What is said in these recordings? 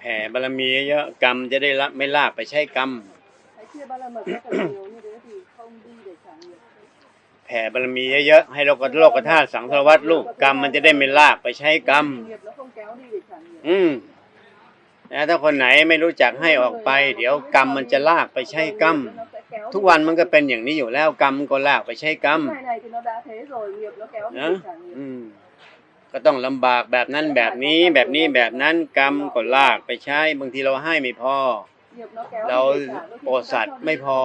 แผ่บารมีเยอะกรรมจะได้ละไม่ลากไปใช้กรรม hãy chia ba la mật rất là nhiều như thế thì không đi để trả nghiệp แผ่บารมีเยอะๆให้โลกโลกธาตุสังสารวัตลูกกรรมมันจะได้ไม่ลากไปใช้กรรม nghiệp nó không kéo đi để trả nghiệp อืมแล้วถ้าคนไหนไม่รู้จักให้ออกไป เดี๋ยวกรรมมันจะลากไปใช้กรรม nó sẽ kéo ทุกวันมันก็เป็นอย่างนี้อยู่แล้วกรรมก็ลากไปใช้กรรม ngày này thì nó đã thế rồi nghiệp nó kéo đi นะ để trả nghiệp อืม ก็ต้องลำบากแบบนั้นแบบนี้แบบนี้แบบนั้นกรรมก็ลากไปใช้บางทีเราให้ไม่พอ เราโปรสัตว์ไม่พอ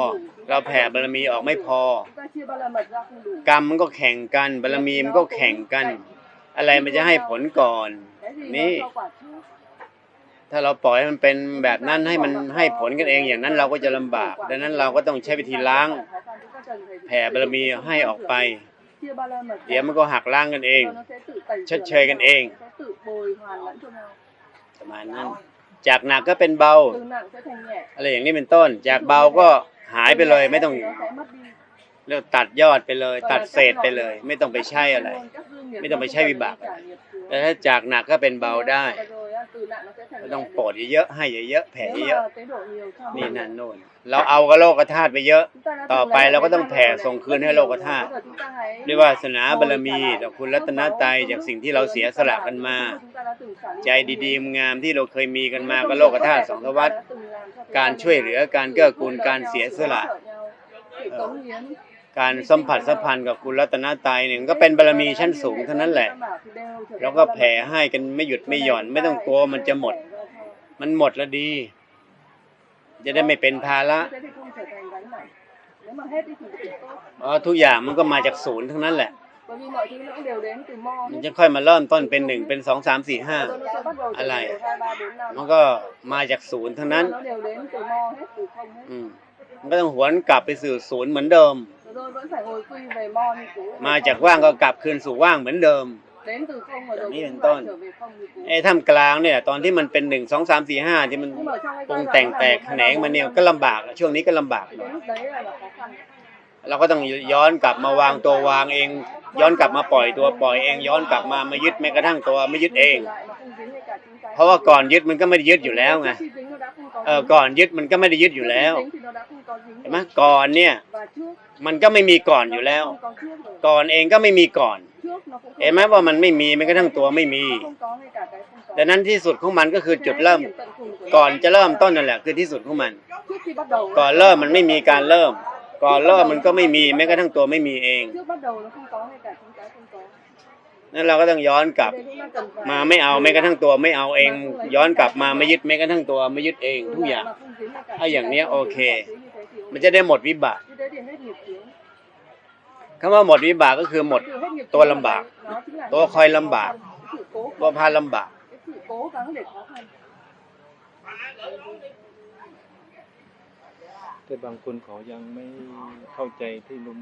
เราแผ่บารมีออกไม่พอ กรรมมันก็แข่งกันบารมีมันก็แข่งกัน อะไรมันจะให้ผลก่อน cái gì Ní. nó cho quả trước ถ้าเราปล่อยให้มันเป็นแบบนั้นให้มันให้ผลกันเองอย่างนั้นเราก็จะลำบาก ดังนั้นเราก็ต้องใช้วิธีล้าง แผ่บารมีให้ออกไป เดี๋ยวมันก็หักล้างกันเอง nó sẽ tự tẩy Chất rửa chơi lẫn กันเอง ประมาณนั้น จากหนักก็เป็นเบา อะไรอย่างนี้เป็นต้น จากเบาก็หายไปเลยไม่ต้องเรียกตัดยอดไปเลย ตัดเศษไปเลย ไม่ต้องไปใช้อะไร ไม่ต้องไปใช้วิบากแต่ถ้าจากหนักก็เป็นเบาได้ ก็ต้องโปรดเยอะๆให้เยอะๆแผ่เยอะๆนี่นั่นโน่นเราเอากระโลกธาตุไปเยอะ ต่อไปเราก็ต้องแผ่ส่งคืนให้โลกธาตุด้วยวาสนาบารมีต่อคุณรัตนตรัยจากสิ่งที่เราเสียสละกันมา ใจดีๆงามที่เราเคยมีกันมาก็โลกธาตุสองทวัตการช่วยเหลือการเกื้อกูลการเสียสละ การสัมผัสสัมพันธ์กับคุณรัตนาตรัยเนี่ยก็เป็นบารมีชั้นสูงเท่านั้นแหละ แล้วก็แผ่ให้กันไม่หยุดไม่หย่อน ไม่ต้องกลัวมันจะหมด มันหมดแล้วดี จะได้ไม่เป็นภาระ Thế thì không trở thành gánh nặng. Nếu mà hết đi thì cũng tốt. เพราะทุกอย่างมันก็มาจากศูนย์ทั้งนั้นแหละมันจะค่อยมาเริ่มต้นเป็นหนึ่งเป็นสองสามสี่ห้า Rồi nó sẽ bắt đầu từ À, lại. một, hai, ba, bốn, năm. มันก็มาจากศูนย์ทั้งนั้น อืมมันก็ต้องหวนกลับไปสู่ศูนย์เหมือนเดิม Rồi đôi vẫn phải hồi quy về mo như cũ. มาจากว่างก็กลับคืนสู่ว่างเหมือนเดิม Đến từ không và rồi Như cũng bên lại tôn. trở về không như cũ. ไอ้ท่ามกลางเนี่ย ตอนที่มันเป็นหนึ่งสองสามสี่ห้าที่มัน Nhưng mà trong cái ปรุง giai แต่ง đoạn แตก là แขนงมาเนี่ยก็ลำบากอะช่วงนี้ก็ลำบากหน่อย Đến lúc đấy là là khó khăn. เราก็ต้องย้อนกลับมาวางตัววางเอง ย้อนกลับมาปล่อยตัวปล่อยเองย้อนกลับมามายึดแม้กระทั่งตัวไม่ยึดเอง Lại mà không dính với cả chính cái. เพราะว่าก่อนยึดมันก็ไม่ได้ยึดอยู่แล้วไง Trước khi dính nó đã không có เออ dính. ก่อนยึดมันก็ไม่ได้ยึดอยู่แล้ว Trước khi dính thì nó đã không có dính เห็นไหม rồi. ก่อนเนี่ย Và trước มันก็ไม่มีก่อนอยู่แล้ว không có trước rồi. ก่อนเองก็ไม่มีก่อน Trước nó cũng không เห็นไหมว่ามันไม่มีแม้กระทั่งตัวไม่มี không có ngay cả cái không có. ดังนั้นที่สุดของมันก็คือจุดเริ่ม Cái điểm tận cùng của ก่อน nó. จะเริ่มต้นนั่นแหละคือที่สุดของมัน trước khi bắt đầu ก่อนเริ่มมันไม่มีการเริ่ม ก่อนเริ่มมันก็ไม่มีแม้กระทั่งตัวไม่มีเอง นั้นเราก็ต้องย้อนกลับ มาไม่เอาแม้กระทั่งตัวไม่เอาเอง ย้อนกลับมาไม่ยึดแม้กระทั่งตัวไม่ยึดเองทุกอย่างถ้าอย่างนี้โอเค มันจะได้หมดวิบากคำว่าหมดวิบากก็คือหมดตัวลำบาก ตัวคอยลำบาก ตัวพาลำบากแต่บางคนเขายังไม่เข้าใจที่ลุม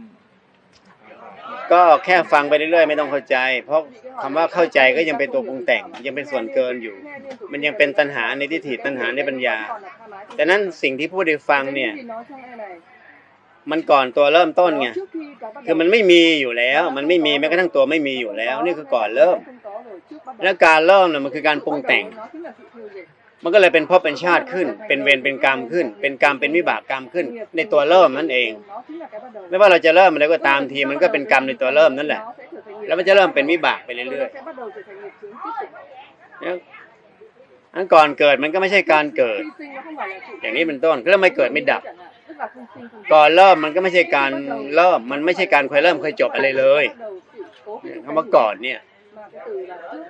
ก็แค่ฟังไปเรื่อยๆไม่ต้องเข้าใจ เพราะคำว่าเข้าใจก็ยังเป็นตัวปรุงแต่ง ยังเป็นส่วนเกินอยู่ มันยังเป็นตัณหาในทิฏฐิตัณหาในปัญญาแต่นั้นสิ่งที่พูดให้ฟังเนี่ย มันก่อนตัวเริ่มต้นไงคือมันไม่มีอยู่แล้ว มันไม่มีแม้กระทั่งตัวไม่มีอยู่แล้ว นี่คือก่อนเริ่ม และการเริ่มเนี่ยมันคือการปรุงแต่ง มันก็เลยเป็นภพเป็นชาติขึ้น เป็นเวรเป็นกรรมขึ้น เป็นกรรมเป็นวิบากกรรมขึ้น ในตัวเริ่มนั่นเอง ไม่ว่าเราจะเริ่มอะไรก็ตามทีมันก็เป็นกรรมในตัวเริ่มนั่นแหละ แล้วมันจะเริ่มเป็นวิบากไปเรื่อยๆอันก่อนเกิดมันก็ไม่ใช่การเกิด อย่างนี้เป็นต้นก็แล้วไม่เกิดไม่ดับ ก่อนเริ่มมันก็ไม่ใช่การเริ่ม มันไม่ใช่การเคยเริ่มเคยจบอะไรเลยคำว่าก่อนเนี่ย mà cái từ là trước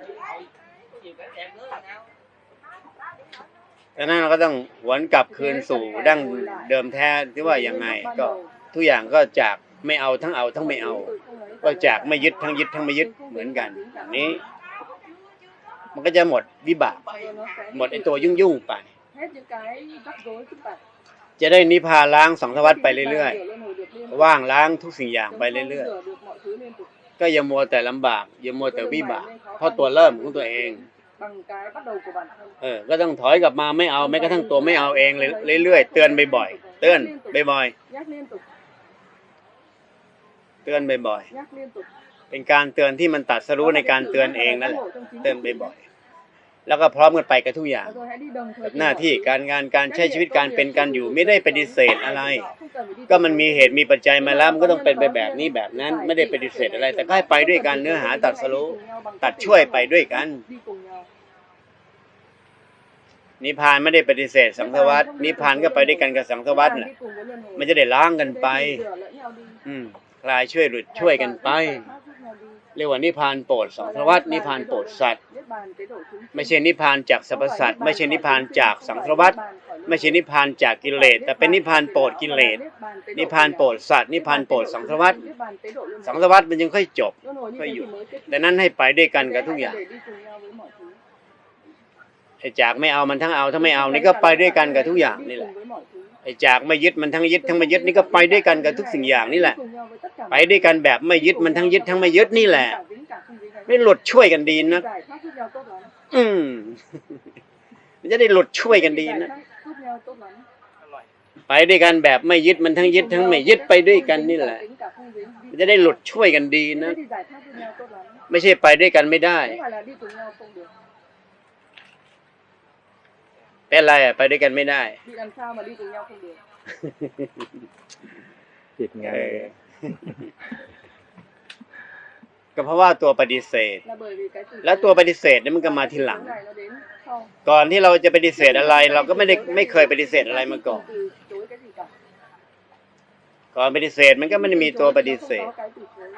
ดังนั้นเราก็ต้องหวนกลับคืนสู่ดั้งเดิมแท้ที่ว่ายังไงก็ทุกอย่างก็จากไม่เอาทั้งเอาทั้งไม่เอา ก็จากไม่ยึดทั้งยึดทั้งไม่ยึดเหมือนกันอย่างนี้ มันก็จะหมดวิบาก หมดไอ้ตัวยุ่งยุ่งไป จะได้นิพพานล้างสังสวัฏไปเรื่อยๆว่างล้างทุกสิ่งอย่างไปเรื่อยๆก็อย่ามัวแต่ลำบากอย่ามัวแต่วิบากเพราะตัวเริ่มของตัวเอง bằng cái bắt đầu của bản thân เออ ก็ต้องถอยกลับมาไม่เอาแม้กระทั่งตัวไม่เอาเองเรื่อยๆเตือนบ่อยๆเตือนบ่อย nhắc liên tục ๆเตือนบ่อย nhắc liên tục ๆเป็นการเตือนที่มันตัดสรู้ในการเตือนเองนั่นแหละเตือนบ่อยแล้วก็พร้อมกันไปกับทุกอย่าง Và rồi hãy đi đồng thời หน้าที่การงานการใช้ชีวิตการเป็นการอยู่ไม่ได้ปฏิเสธอะไร ก็มันมีเหตุมีปัจจัยมาแล้วมันก็ต้องเป็นไปแบบนี้แบบนั้น ไม่ได้ปฏิเสธอะไร แต่ก็ให้ไปด้วยกันเนื้อหาตัดสรู้ตัดช่วยไปด้วยกัน đi cùng nhau นิพพานไม่ได้ปฏิเสธสังสวัฏนิพพานก็ไปด้วยกันกับสังสวัฏน่ะ đi cùng với luân hồi มันจะได้ล้างกันไป Để rửa lẫn nhau đi อืมคลายช่วยหลุดช่วยกันไป Giải thoát giúp nhau đi เรียกว่านิพพานโปรดสังสวัฏนิพพานโปรดสัตว์ Niết bàn tế độ chúng sinh. ไม่ใช่นิพพานจากสรรพสัตว์ไม่ใช่นิพพานจากสังสารวัฏไม่ใช่นิพพานจากกิเลสแต่เป็นนิพพานโปรดกิเลสนิพพานโปรดสัตว์นิพพานโปรดสังสารวัฏสังสารวัฏมันจึงค่อยจบค่อยหยุดดังนั้นให้ไปด้วยกันกับทุกอย่าง Để đi cùng nhau với mọi thứ. ไอ้จากไม่เอามันทั้งเอาถ้าไม่เอานี่ก็ไปด้วยกันกับทุกอย่างนี่แหละ Cùng với mọi thứ. ไอ้จากไม่ยึดมันทั้งยึดทั้งไม่ยึดนี่ก็ไปด้วยกันกับทุกสิ่งอย่างนี่แหละ Cùng nhau với tất cả ไปด้วยกันแบบไม่ยึดมันทั้งยึดทั้งไม่ยึดนี่แหละ cả dính cả không dính cả. ไม่หลุดช่วยกันดีนะ Giải thoát giúp nhau tốt lắm. อืมมันจะได้หลุดช่วยกันดี Giải นะ thoát giúp nhau tốt lắm. ไปด้วยกันแบบไม่ยึดมันทั้งยึดทั้งไม่ยึดไปด้วยกันนี่แหละ Dính cả không dính. มันจะได้หลุดช่วยกันดีนะ Thế thì giải thoát giúp nhau tốt lắm. ไม่ใช่ไปด้วยกันไม่ได้ Không phải là đi cùng nhau không được. เป็นไรอะไปด้วยกันไม่ได้ Đi làm sao mà đi cùng nhau không được. ผิดไงเออ ก็เพราะว่าตัวปฏิเสธ Là bởi vì cái từ แล้ว chối- ตัวปฏิเสธเนี่ยมันก็มาทีหลัง Cái này nó đến sau. ก่อนที่เราจะปฏิเสธอะไร เราก็ไม่ได้ไม่เคยปฏิเสธอะไรมาก่อน Từ chối cái gì cả. ก่อนปฏิเสธมันก็ไม่ได้มีตัวปฏิเสธ Không có cái từ chối.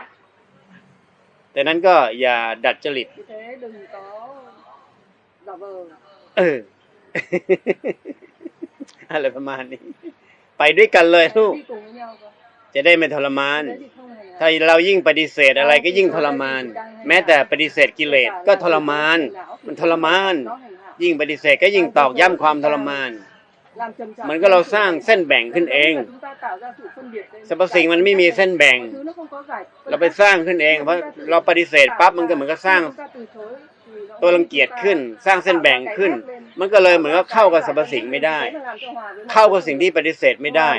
แต่นั้นก็อย่าดัดจริต Vì thế đừng có giả vờ. เออ อะไรประมาณนี้ ไปด้วยกันเลยลูก Đi cùng với nhau cơ. จะได้ไม่ทรมาน Thế thì không hề ถ้าเรายิ่งปฏิเสธอะไรก็ยิ่งทรมาน แม้แต่ปฏิเสธกิเลสก็ทรมาน มันทรมาน Nó hành hạ. ยิ่งปฏิเสธก็ยิ่งตอกย้ำความทรมาน Làm trầm trọng เหมือนก็เราสร้างเส้นแบ่งขึ้นเอง Chúng ta tạo ra sự phân biệt lên. สรรพสิ่งมันไม่มีเส้นแบ่ง Mọi thứ nó không có giải- เราไปสร้างขึ้นเอง เพราะเราปฏิเสธปั๊บมันก็เหมือนกับสร้าง ตัวรังเกียจขึ้น สร้างเส้นแบ่งขึ้น มันก็เลยเหมือนกับเข้ากับสรรพสิ่งไม่ได้ เข้ากับสิ่งที่ปฏิเสธไม่ได้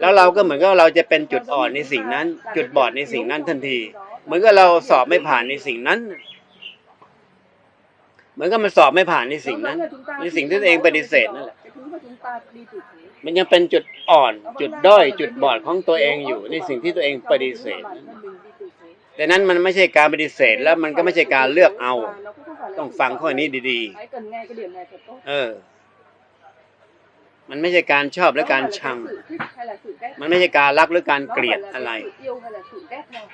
แล้วเราก็เหมือนกับเราจะเป็นจุดอ่อนในสิ่งนั้น จุดบอดในสิ่งนั้นทันที เหมือนกับเราสอบไม่ผ่านในสิ่งนั้นเหมือนกับมันสอบไม่ผ่านในสิ่งนั้น ในสิ่งที่ตัวเองปฏิเสธนั่นแหละมันยังเป็นจุดอ่อน จุดด้อย จุดบอดของตัวเองอยู่ ในสิ่งที่ตัวเองปฏิเสธแต่นั้นมันไม่ใช่การปฏิเสธแล้วมันก็ไม่ใช่การเลือกเอา Và nó cũng không phải là ต้อง sự ฟัง chọn ข้อนี้ lựa. ดี Hãy cần nghe cái điểm này thật tốt. ๆเออ มันไม่ใช่การชอบและ Nó การ không phải là ชัง cái sự thích hay là sự ghét. มันไม่ใช่การรักหรือการ Nó เกลียด phải là อะไร cái sự yêu hay là sự ghét nhau.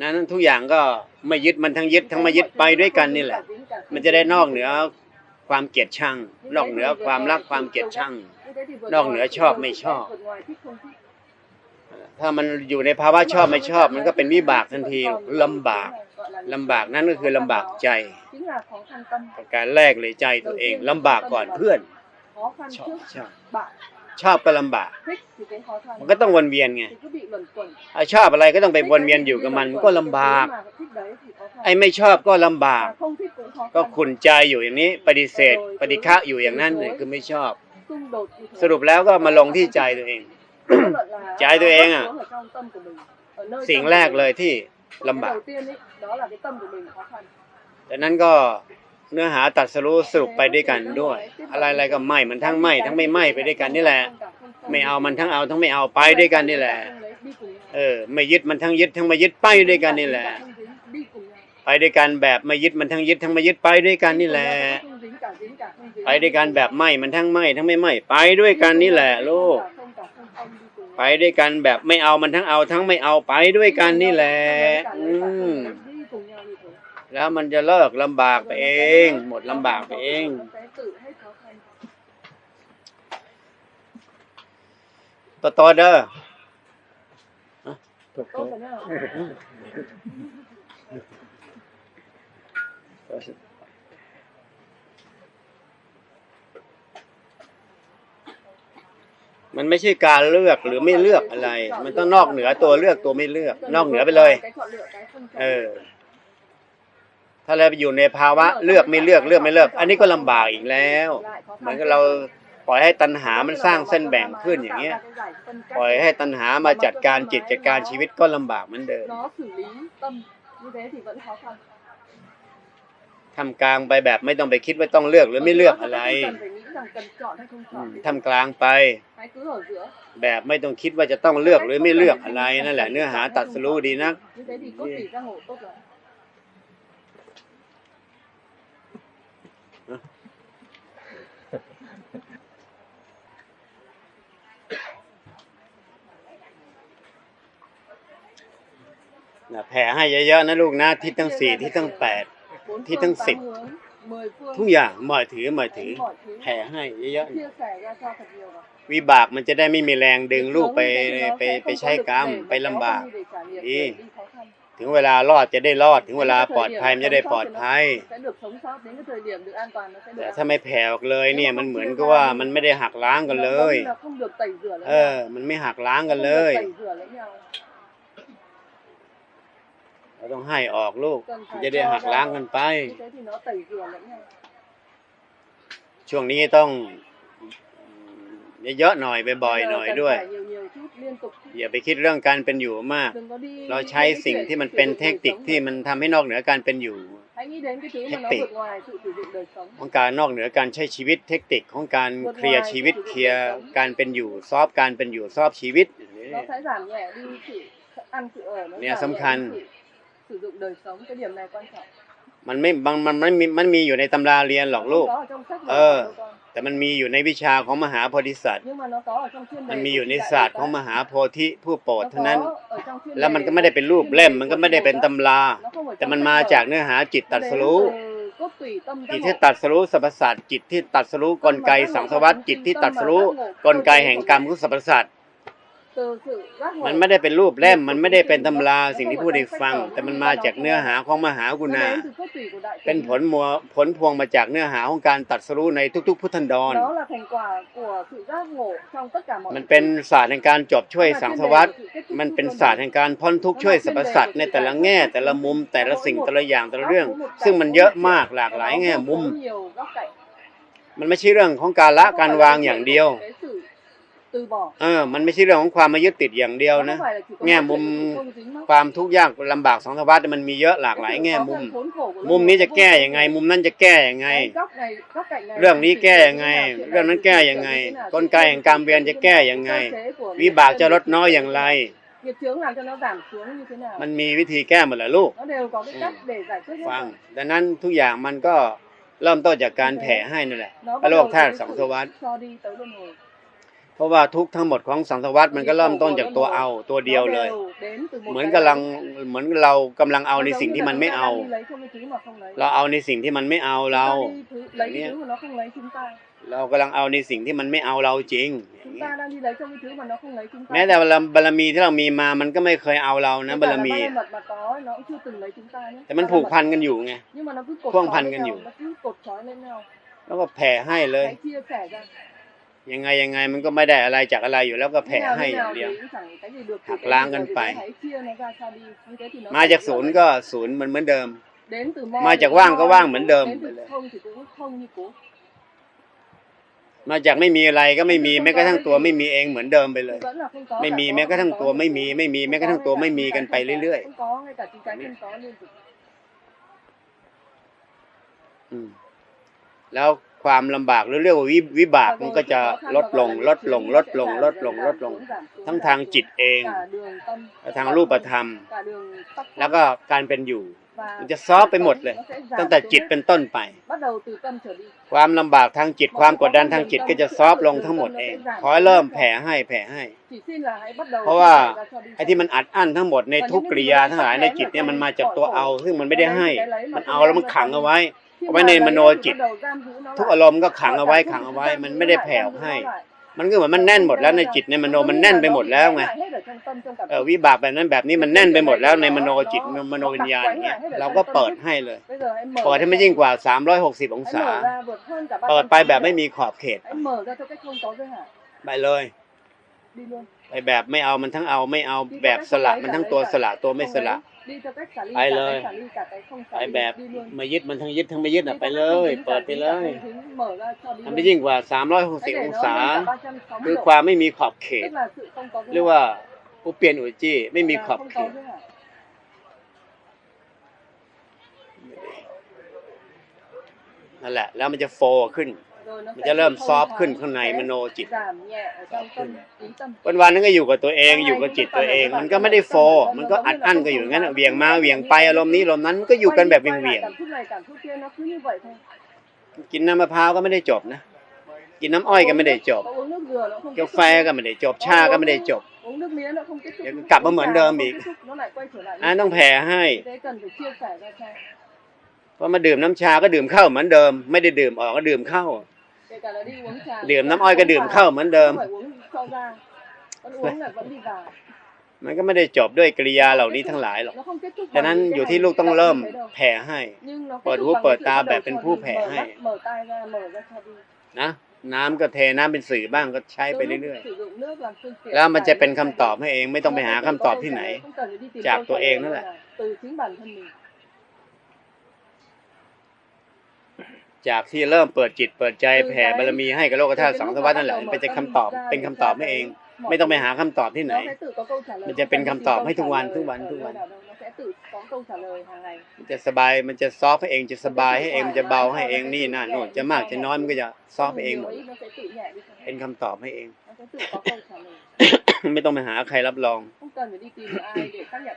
นั้นทุกอย่างก็ไม่ยึดมันทั้งยึดทั้งไม่ยึดไปด้วยกันนี่แหละ มันจะได้นอกเหนือความเกลียดชัง นอกเหนือความรักความเกลียดชัง Như thế thì vượt นอกเหนือ ngoài ชอบ sự ไม่ yêu ชอบ vượt ngoài thích không thích. ถ้ามันอยู่ในภาวะชอบไม่ชอบ มันก็เป็นวิบากทันทีลำบาก ลำบากนั่นก็คือลำบากใจ Chính là khó khăn tâm. ประการแรกเลยใจตัวเองลำบากก่อนเพื่อน Khó khăn ชอบ trước ชอบ bạn ชอบก็ลำบาก thích thì cái khó khăn มันก็ต้องวนเวียนไง thì cứ bị luẩn quẩn ถ้าชอบอะไรก็ต้องไปวนเวียนอยู่กับมันมันก็ลำบาก Mà thích đấy thì khó khăn. ไอ้ไม่ชอบก็ลำบาก Mà không thích cũng khó ก็ khăn. ขุนใจอยู่อย่างนี้ ปฏิเสธ ปฏิฆะอยู่อย่างนั้นเนี่ยคือไม่ชอบ Xung đột như thế. สรุปแล้วก็มาลงที่ใจตัวเอง Kết luận là ใจตัวเองอะ nó ở trong tâm của mình. Ở nơi สิ่ง tâm แร của ก mình. เลยที่ลำ Cái บาก đầu tiên ấy, đó là cái tâm của mình khó khăn. ดังนั้นก็เนื้อหาตัดสรู้สรุปไปด้วยกันด้วย อะไรๆก็ไม่มันทั้งไม่ทั้งไม่ไม่ไปด้วยกันนี่แหละ ไม่เอามันทั้งเอาทั้งไม่เอาไปด้วยกันนี่แหละ เออ ไม่ยึดมันทั้งยึดทั้งไม่ยึดไปด้วยกันนี่แหละ ไปด้วยกันแบบไม่ยึดมันทั้งยึดทั้งไม่ยึดไปด้วยกันนี่แหละ ไปด้วยกันแบบไม่มันทั้งไม่ทั้งไม่ไม่ไปด้วยกันนี่แหละลูก ไปด้วยกันแบบไม่เอามันทั้งเอาทั้งไม่เอาไปด้วยกันนี่แหละ อืม แล้วมันจะเลิกลำบากไปเอง หมดลำบากไปเอง ต่อต่อเด้อถูกมันไม่ใช่การเลือกหรือไม่เลือกอะไร มันต้องนอกเหนือตัวเลือกตัวไม่เลือก นอกเหนือไปเลย เออ ถ้าเราไปอยู่ในภาวะเลือกไม่เลือกเลือกไม่เลือก อันนี้ก็ลำบากอีกแล้วเหมือนกับเราปล่อยให้ตัณหามันสร้างเส้นแบ่งขึ้นอย่างเงี้ย ปล่อยให้ตัณหามาจัดการจิตจัดการชีวิตก็ลำบากเหมือนเดิม nó xử lý tâm như thế thì vẫn khó khăn ทำกลางไปแบบไม่ต้องไปคิดว่าต้องเลือกหรือไม่เลือกอะไร cần phải nghĩ rằng cần chọn hay không อื chọn ม thì ทำกลางไป hãy cứ ở giữa แบบไม่ต้องคิดว่าจะต้องเลือกหรือไม่เลือกอะไรนั่นแหละเนื้อหาตัดสรู้ดีนัก như thế thì cốt tủy giác ngộ tốt rồi นะแผ่ให้เยอะๆนะลูกนะทิศทั้งสี่ทิศทั้งแปด bốn Thì phương tăng tám xịt. hướng mười phương ทุกอย่างหมายถือหมายถือ mọi thứ แผ่ให้เยอะ chia sẻ ra cho thật nhiều vào ๆวิบากมันจะได้ไม่มีแรงดึงลูกไปไปไปใช้กรรมไปลำบาก đi Đi. đi khó khăn ถึงเวลารอดจะได้รอด ถึงเวลาปลอดภัยมันจะได้ปลอดภัย sẽ được sống sót đến cái thời điểm được an toàn nó sẽ được แต่ an ถ้าไม่แผ่ออกเลยเนี่ยมันเหมือนกับว่ามันไม่ได้หักล้างกันเลย là không được tẩy rửa lẫn เออ nhau มันไม่หักล้างกัน Không เล được ย tẩy rửa lẫn nhau เราต้องให้ออกลูก cần phải จะได้ cho หัก ra. ล้างกันไป như thế thì nó tẩy rửa lẫn nhau ช่วงนี้ต้องเยอะๆหน่อยบ่อยๆ Bây giờ หน่อย cần ด้วย phải nhiều อย่าไปคิดเรื่องการเป็นอยู่มาก đừng có đi เรา nghĩ ใช้ đến cái สิ่ง chuyện ที่มัน sử เป็น dụng เทค đời นิค sống ที่มันทำให้นอกเหนือการเป็นอยู่ hãy nghĩ đến cái thứ mà nó Hectic. vượt ngoài sự sử dụng đời sống ของการนอกเหนือการใช้ชีวิตเทคนิคของการเคลียร์ชีวิตเคลียร์การเป็นอยู่ซอฟการเป็นอยู่ซอฟชีวิต nó sẽ giảm nhẹ đi sự ăn sự ở nó Nè, giảm sâm nhẹ khăn. đi sự sử dụng đời sống cái điểm này quan trọng มันไม่บางมันมันมีมันมีอยู่ในตำราเรียนหรอก Nó ลูก không có ở trong sách vở Ờ. đâu con. แต่มันมีอยู่ในวิชาของมหาโพธิสัตว์ nhưng mà nó có ở trong chuyên đề มันมี của อยู่ใน Đại ศาสตร์ Bồ ของ Tát. มหาโพธิผู้โปรด Nó เท่านั้น có ở trong chuyên แล้วมัน đề ก็ไม่ได้เป็นรูป chuyên เล่ม đề มันก็ của ไม่ได้ Bồ เป็น Tát. ตำรา Nó không ở แต่ trong มัน sách มา vở. จากเนื้อหาจิตตัดสรู้ Nó đến từ cốt tủy tâm giác จิต ngộ. ที่ตัดสรู้สรรพสัตว์จิตที่ตัดสรู้กลไกสังสวัตจิตที่ตัดสรู้กลไกแห่งกรรมของสรรพสัตว์ từ sự giác ngộ มันไม่ได้เป็นรูปเล่ม มันไม่ได้เป็นตำราสิ่งที่พูดให้ฟัง แต่มันมาจากเนื้อหาของมหากุ nó ณา đến từ cốt tủy của đại เป็น từ ผลมัวผลพวงมาจากเนื้อหาของการตัดสรู้ในทุก ๆ พุทธันดร đó là thành quả của sự giác ngộ trong tất cả mọi มัน sự เป็น kiện. ศาสตร์แห่งการจบช่วย Nó là สัง chuyên ส đề วัต của sự kết thúc มัน chu เป็น tuần ศาสตร์ hoàn. แห่งการพ้นทุกข์ช่วยสรรพสัตว์ในแต่ละแง่ แต่ละมุมแต่ละสิ่งแต่ละอย่างแต่ละเรื่อง ซึ่งมันเยอะมากหลากหลายแง่มุม Có nhiều góc cạnh. มันไม่ใช่เรื่องของการละ Nó không การ phải วาง là อย่าง chỉ เดียว cái sự từ bỏ. เออ มันไม่ใช่เรื่องของความมายึดติดอย่างเดียว Nó นะ không phải là chỉ có แง่ một มุม chuyện không dính mắc. ความทุกข์ยากลำบากสังสวัตมันมีเยอะหลากหลาย Cái sự แง่ khó มุม khăn khốn khổ của มุม luân นี้ hồi จะ không แก้ phải ยังไง chỉ มุมนั้นจะแก้ยังไง cái góc này, góc cạnh này เรื่องนี้ chỉ แก้ sửa ยังไง như thế nào, chuyện เรื่องนั้น này แก้ sửa ยังไง như thế nào, กล chuyện ไก kia แห่ง sửa กรรมเวียน như จะ thế แก้ nào, ยังไง cơ chế của วิ nghiệp บาก nhân จะลด nghiệp น้อย chướng อย่างไร nghiệp chướng làm cho nó giảm xuống như thế nào มันมีวิธีแก้หมดแหละลูก nó đều có cái cách để giải quyết hết ฟัง rồi. ดังนั้นทุกอย่างมันก็เริ่มต้นจากการแผ่ให้นั่นแหละ nó พระ bắt โล đầu ก từ ธาตุ cái สัง sự สวัต เพราะว่าทุกข์ทั้งหมดของสังสวัตมันก็เริ่มต้นจากตัวเอาตัวเดียว nó เลย đều đến từ một เหมือน cái กำลัง đấy. เหมือนเรากำลังเอา Nó ใน giống สิ่ง như ที่ là มัน chúng ไม่ ta เอา đang đi lấy trong cái thứ mà không lấy. เราเอาในสิ่งที่มันไม่เอา Chúng เรา ta đi thứ- lấy cái Nghĩa. thứ mà nó không lấy chúng ta เรากำลังเอาในสิ่งที่มันไม่เอาเราจริงอย่าง chúng นี้ ta đang đi lấy trong cái thứ mà nó không lấy chúng ta แม้แต่บารมีบารมีที่เรามีมามันก็ไม่เคยเอาเรานะ Kể บาร cả là มี ba la อะ mật mà có nó cũng chưa từng lấy chúng ta nhé แต่มันผูกพันกันอยู่ไง nhưng mà nó cứ cột Khuâng trói phằn lên กัน nhau, nhiều. nó cứ cột trói lên nhau แล้วก็แผ่ให้เลย ยังไงยังไงมันก็ไม่ได้อะไรจากอะไรอยู่แล้วก็ Thế แผ่ nào ให้ thế อย่าง nào เดียว thì cũng chẳng cái gì được từ Hạt cái lang gì gần rồi thì phải. hãy chia nó ra cho đi như thế thì nó มา thành จาก như ศูนย์ vậy. ก็ศูนย์มันเหมือนเดิม đến từ mo มา thì จาก cũng ว่างก็ mo ว่าง như เหมือน cũ, เดิม đến ไป từ เลย không thì cũng không như cũ มาจากไม่มีอะไรก็ไม่มีแม้กระทั่งตัวไม่มีเองเหมือนเดิมไปเลย vẫn là không có ไม่ cả มี có แม้ và กระทั่ง không ตัว có ไม่ như มี cũ. ไม่มีแม้กระทั่งตัวไม่มีกันไปเรื่อย không có ngay cả chính cái không có liên tục ๆอืมแล้ว ความลำบากหรือเรียกว่าวิวิบากมันก็จะลดลงลดลงลดลงลดลงลดลง ทั้งทางจิตเอง cả đường tâm และทางรูปธรรม cả đường sắc แล้วก็การเป็นอยู่ và มันจะซอฟต์ไปหมดเลย nó sẽ giảm ตั้งแต่ xuống จิต hết. เป็นต้นไป bắt đầu từ tâm trở đi ความลำบากทางจิตความกดดันทางจิตก็จะซอฟต์ลงทั้งหมดเองขอให้เริ่มแผ่ให้แผ่ให้ chỉ xin là hãy bắt đầu เพราะว่า chia sẻ ra cho đi ไอ้ที่มันอัดอั้นทั้งหมดในทุกกิริยาทั้งหลายในจิตเนี่ยมันมาจากตัวเอา ซึ่งมันไม่ได้ให้ มันเอาแล้วมันขังเอาไว้ Khi เอาไว้ใน mà ม lấy โน rồi thì จิต bắt đầu giam giữ nó ทุก lại. อารมณ์ก็ขังเอาไว้ Mọi ขัง cảm เอา xúc ไว้ giam มัน giữ ไม่ได้ lại, แผ่อ giam อก giữ ให้ nó lại. มันก็เหมือนมันแน่นหมดแล้วในจิตในมโนมันแน่นไปหมดแล้วไง Nó lại hết ở trong tâm, trong cảm เออ xúc. วิบากแบบนั้นแบบนี้มันแน่นไปหมดแล้วในมโนจิตมโนวิญญาณอย่างเงี้ยเราก็เปิดให้เลย Bây giờ hãy mở เปิดให้ไม่ยิ่งกว่า 360 อง hãy ศา mở ra vượt hơn cả เปิด360ไปแบบไม่มีขอบเขต hãy mở ra theo cách không có giới hạn ไปเลย đi luôn ไปแบบไม่เอามันทั้งเอาไม่เอา Đi theo แบบ cách สละ không lấy มัน cả ทั้ง lấy ตัว cả สละตัวไม่ không สละ lấy. đi theo cách xả ly Ai cả lời. cái xả ly cả cái không ไป xả ly แบบ đi luôn ไม่ยึดมันทั้งยึดทั้งไม่ยึด Đi อะ theo ไป cách เล không ย dính เปิด cả ไป dính เล cả ย không dính, mở ra cho đi ทำได้ luôn. ยิ่งกว่า Hãy 360 để อง nó ศา lên cả 360คือ độ. ความไม่มีขอบเขต tức là sự không có giới เรียก hạn. ว่าอุเปียนอุจี้ ไม่มี Là ขอบ không เข có ต giới hạn. นั่นแหละ แล้วมันจะโฟขึ้น rồi nó มัน sẽ จะเริ่ม không ซอฟต์ขึ้น thoáng, ข้างใน sẽ มโนจิต giảm nhẹ ở trong tâm ý tâm วันวันๆนึงก็อยู่กับตัวเองอยู่กับจิตตัวเอง มันก็ไม่ได้โฟล์มันก็อัดอั้นก็อยู่อย่างนั้นอะเหวียงมาเหวียงไปอารมณ์นี้อารมณ์นั้นก็อยู่กันแบบเหวียง cảm xúc này cảm xúc kia nó cứ như vậy thôi ๆกินน้ำมะพร้าวก็ไม่ได้จบนะกินน้ำอ้อยก็ไม่ได้จบ có uống nước dừa nó không กาแฟก็ไม่ได้จบชาก็ไม่ได้จบ uống nước mía nó không kết thúc เดี๋ยวกลับมาเหมือนเดิมอีก Không kết thúc, nó lại quay trở lại อ่าต้องแผ่ให้ thế cần phải chia sẻ ra sao พอมาดื่มน้ำชาก็ดื่มเข้าเหมือนเดิม ไม่ได้ดื่มออกก็ดื่มเข้า kể cả là đi uống trà ดื่มน้ำอ้อยก็ดื่มเข้าเหมือนเดิม không phải uống cho ra vẫn uống là vẫn đi vào มันก็ไม่ได้จบด้วยกริยาเหล่านี้ทั้งหลายหรอก nó không kết thúc ฉะนั้น bằng những อยู่ cái ที่ hành ลูกต้อง động เริ่ม như thế đâu. แผ่ให้ nhưng nó เปิด kết หู thúc bằng เปิด cái sự ตา bắt แบบ đầu เป็น cho ผู้ đi, แผ่ mở ให้ mắt, mở tai ra mở ra cho đi นะ น้ำก็เทน้ำเป็นสื่อบ้างก็ใช้ไป Đôi lúc เรื่อย sử dụng nước làm phương tiện ๆ แล้วมันจะเป็น giải คำ quyết ตอบให้เองไม่ต้องไปหาคำตอบที่ไหน không cần phải đi tìm จาก câu ตัว trả เอง lời นั่นแหละ từ chính bản thân mình จากที่เริ่มเปิดจิตเปิดใจแผ่บารมีให้กับโลกธาตุสองทวัตนั่นแหละเป็นจะคำตอบเป็นคำตอบให้เอง ไม่ต้องไปหาคำตอบที่ไหน nó sẽ tự có câu trả lời มันจะเป็นคำตอบให้ทุกวัน không ทุ cần กวัน đi tìm ทุกวัน câu trả lời ở nơi nào đâu. nó sẽ tự có câu trả lời hàng ngày มันจะสบายมันจะซอฟต์ให้เองจะสบายให้เองมันจะเบาให้เองนี่นั่นโน่นจะมากจะน้อยมันก็จะซอฟต์ให้เองหมด Nhiều ít nó sẽ tự nhẹ đi thôi. เป็นคำตอบให้เอง nó sẽ tự có câu trả lời ไม่ต้องไปหาใครรับรอง không cần phải đi tìm được ai để xác nhận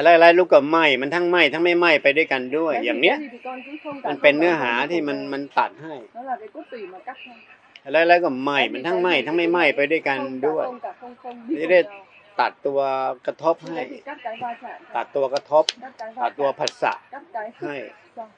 อะไรอะไรลูกก็ไหมมันทั้งไหมทั้งไม่ไหมไปด้วยกันด้วย Cái อย่าง gì, เนี้ย cái gì thì con cứ không มัน cảm เป็น thông เนื้อ cảm หา thông ที่ không มัน đâu. มันตัดให้ nó là cái cốt tủy mà cắt thôi อะไรอะไรก็ไหมมันทั้งไหมทั้งไม่ไหมไปด้วยกัน không cả ด้วย không cả không không Thế biết đây- cùng nhau. ตัดตัวกระทบ Thế ให้ thì cắt cái va chạm ตัด thôi. ตัวกระทบ cắt cái ตั va ดตัว chạm ผัสสะ cắt cái ให้ xong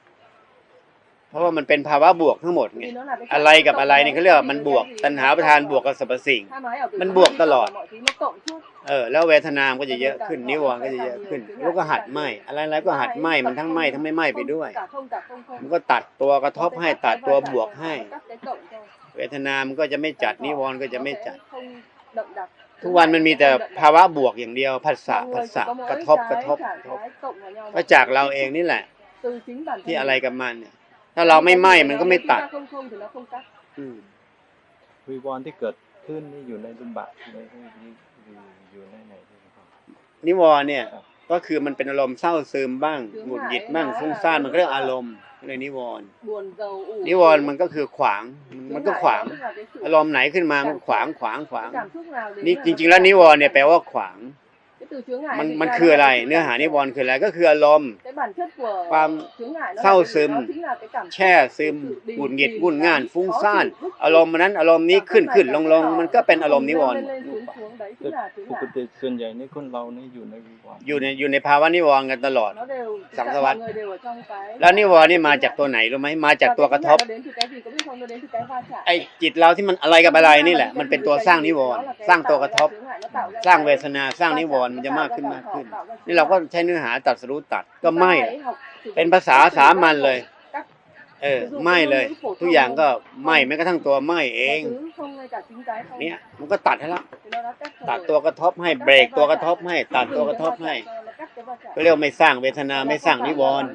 เพราะว่ามันเป็นภาวะบวกทั้งหมดไง Vì nó là cái อะไรกับ cộng อะไรนี่เขาเรียกว่ามันบวก cái gì ตัณหาประทานบวกกับสรรพสิ่ง hai máy ở từ Mình trong buộc đi tao lọt. cộng mọi thứ nó cộng trước เออ แล้วเวทนามนก็จะเยอะขึ้น นิวรณ์ก็จะเยอะขึ้นแล้วก็หัดไหมอะไรอะไรก็หัดไหมมันทั้งไหมทั้งไม่ไหมไปด้วย cả không cả không không มันก็ตัดตัวกระทบให้ตัดตัวบวกให้ cắt cái cộng thôi เวทนามันก็จะไม่จัดนิวรณ์ก็จะไม่จัด không đậm đặc ทุกวันมันมีแต่ภาวะบวกอย่างเดียวผัสสะผัสสะกระทบกระทบกระทบก็จากเราเองนี่แหละ từ chính bản thân ที่ mình. อะไรกับมันเนี่ย ถ้าเราไม่ไหมมันก็ไม่ตัด Chúng ta không không thì nó không cắt อืมวิวรณ์ที่เกิดขึ้นนี่อยู่ในลุมบะในอยู่อยู่อยู่ในไหนใช่ไหมครับ นิวรณ์เนี่ยก็คือมันเป็นอารมณ์เศร้าซึมบ้างหงุดหงิดบ้างฟุ้งซ่านมันก็เรียกอารมณ์เลยนิวรณ์ buồn giàu ủ นิวรณ์มันก็คือขวางมันก็ขวาง อารมณ์ไหนขึ้นมามันขวางขวางขวาง cảm xúc nào đến นี่ là จ nó ริง ๆ แล้วนิวรณ์เนี่ยแปลว่าขวาง cái từ chướng ngại มัน thì มัน ra คืออะไร là เนื้อหานิวรณ์คืออะไรก็คืออารมณ์ cái bản chất của ความ chướng ngại nó เศร้า là cái gì? ซึม Nó chính là cái cảm xúc แช่ซึม sự đình หงุดหงิด trì, วุ่นง่าน khó ฟุ้ง chịu, ซ่าน bức xúc. อารมณ์มันนั้นอารมณ์นี้ขึ้นขึ้นลงลงมันก็เป็นอารมณ์นิวรณ์ ปก ngại ติส่วนใหญ่นี่คนเรานี่อยู่ในวิวรณ์อยู่ในอยู่ในภาวะนิวรณ์กันตลอด nó đều Sẵn tất ra cả bạn. mọi người đều ở trong cái แล้วนิวรณ์นี่มาจากตัวไหนรู้ไหมมาจาก Và ตัว cái กระท chướng บ ngại nó đến từ cái gì có biết không nó đến từ cái va chạm ไอ้จิตเราที่มันอะไรกับอะไรนี่แหละ มันเป็นตัวสร้างนิวรณ์สร้างตัวกระทบ สร้างเวทนาสร้างนิวรณ์มันจะมากขึ้นมากขึ้น นี่เราก็ใช้เนื้อหาตัดสรู้ตัดก็ไม่อะเป็นภาษาสามัญเลย เออไม่เลย ทุกอย่างก็ไม่แม้กระทั่งตัวไม่เองเนี่ยมันก็ตัดให้แล้วตัดตัวกระทบให้เบรกตัวกระทบให้ ตัดตัวกระทบให้ก็เรียกว่าไม่สร้างเวทนาไม่สร้างนิวรณ์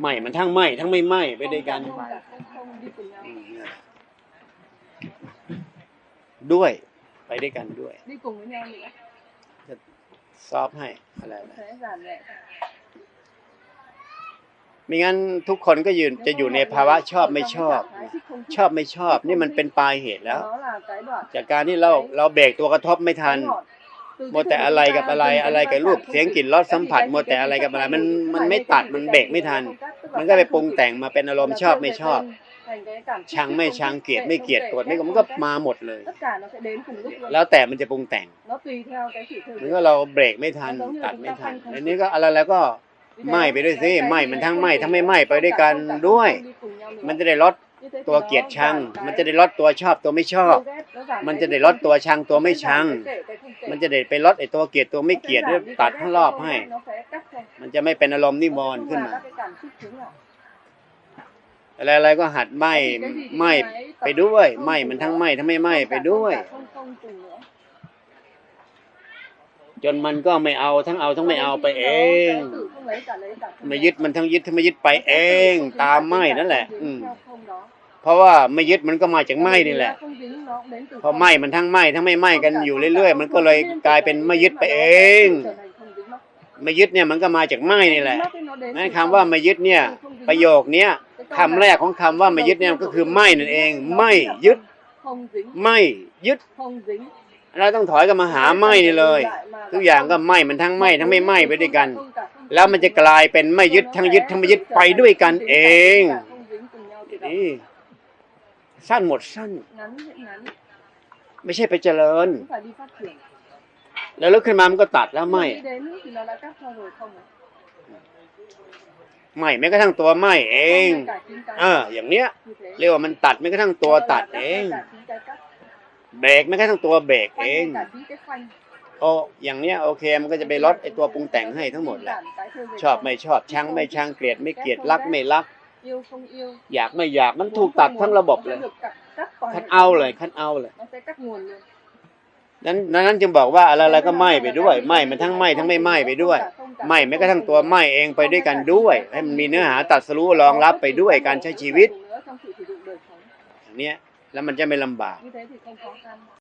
ไม่มันทั้งไม่ทั้งไม่ไม่ไปด้วยกันอืมนั่นแหละด้วย ไปด้วยกันด้วย đi cùng với nhau nữa ซอฟให้อะไรนะ sẽ giảm nhẹ ไม่งั้นทุกคนก็ยืนจะอยู่ในภาวะชอบไม่ชอบ ชอบไม่ชอบ นี่มันเป็นปลายเหตุแล้ว đó là cái đoạn จากการที่เราเราเบรกตัวกระทบไม่ทัน Từ มัวแต่อะไรกับอะไรอะไรกับรูปเสียงกลิ่นรสสัมผัสมัวแต่อะไรกับอะไรมันมันไม่ตัดมันเบรกไม่ทัน มันก็ไปปรุงแต่งมาเป็นอารมณ์ชอบไม่ชอบ ชังไม่ชังเกลียดไม่เกลียดโกรธไม่โกรธมันก็มาหมดเลย tất cả nó sẽ đến cùng lúc luôn แล้วแต่มันจะปรุงแต่ง nó tùy theo cái sự thời มันก็เราเบรกไม่ทันตัดไม่ทันอันนี้ก็อะไรแล้วก็ไหม้ไปด้วยสิไหม้มันทั้งไหม้ทั้งไม่ไหม้ไปด้วยกันด้วย มันจะได้ลดตัวเกลียดชัง มันจะได้ลดตัวชอบตัวไม่ชอบ มันจะได้ลดตัวชังตัวไม่ชัง มันจะได้ไปลดไอ้ตัวเกลียดตัวไม่เกลียดด้วยตัดทั้งรอบให้มันมันจะไม่เป็นอารมณ์นิวรณ์ Tức ขึ้น là มา các cái cảm xúc chính là อะไรๆก็หัดไหม้ไหม้ไปด้วยไหม้มันทั้งไหม้ทั้งไม่ไหม้ไปด้วย จนมันก็ไม่เอาทั้งเอาทั้งไม่เอาไปเอง ไม่ยึดมันทั้งยึดทั้งไม่ยึดไปเอง ตามไหม้นั่นแหละ อืมเพราะว่าไม่ยึดมันก็มาจากไหม้นี่แหละ พอไหม้มันทั้งไหม้ทั้งไม่ไหม้กันอยู่เรื่อยๆมันก็เลยกลายเป็นไม่ยึดไปเองไม่ยึดเนี่ยมันก็มาจากไหม้นี่แหละนั่นคำว่าไม่ยึดเนี่ย ประโยคเนี้ย คำแรกของคำว่าไม่ยึดเนี่ยก็คือไม่นั่นเอง ไม่ยึด ไม่ยึด เราต้องถอยกันมาหาไม่นี่เลย ทุกอย่างก็ไหม้มันทั้งไม้ทั้งไม่ไม้ไปด้วยกัน แล้วมันจะกลายเป็นไม่ยึดทั้งยึดทั้งไม่ยึดไปด้วยกันเองนี่สั้นหมดสั้น ไม่ใช่ไปเจริญ แล้วลุกขึ้นมามันก็ตัดแล้วไม่ đi đến thì nó đã cắt cho rồi không à? ไหม่แม้กระทั่งตัวไหม่เอง Không, ngay cả chính cái เออ อย่างเนี้ย như thế. เรียกว่ามันตัดแม้กระทั่งตัว Gọi là ตัด cắt เอ ngay ง cả chính cái cắt, เบรกแม้กระทั่งตัวเบรก khoanh เอง ngay cả chính cái khoanh. โอ้อย่างเนี้ยโอเคมันก็จะไปลดไอตัวปรุงแต่งให้ทั้งหมดแหละ Giản cái thôi về ชอบ sau. ไม่ชอบชังไม่ชังเกลียดไม่เกลียดรักไม่รัก yêu không yêu อยากไม่อยากมันถูกตัดทั้งระบบเลย nó được cắt, cắt toàn คัด bộ. เอาเลยคัดเอาเลย nó sẽ cắt nguồn luôn นั้นนั้นจึงบอกว่าอะไรๆก็ไหม้ไปด้วยไหม้มันทั้งไหม้ทั้งไม่ไหม้ไปด้วยไหม้แม้กระทั่งตัวไหม้เองไปด้วยกันด้วย ให้มันมีเนื้อหาตัดสรู้รองรับไปด้วยการใช้ชีวิตเนี้ยแล้วมันจะไม่ลำบาก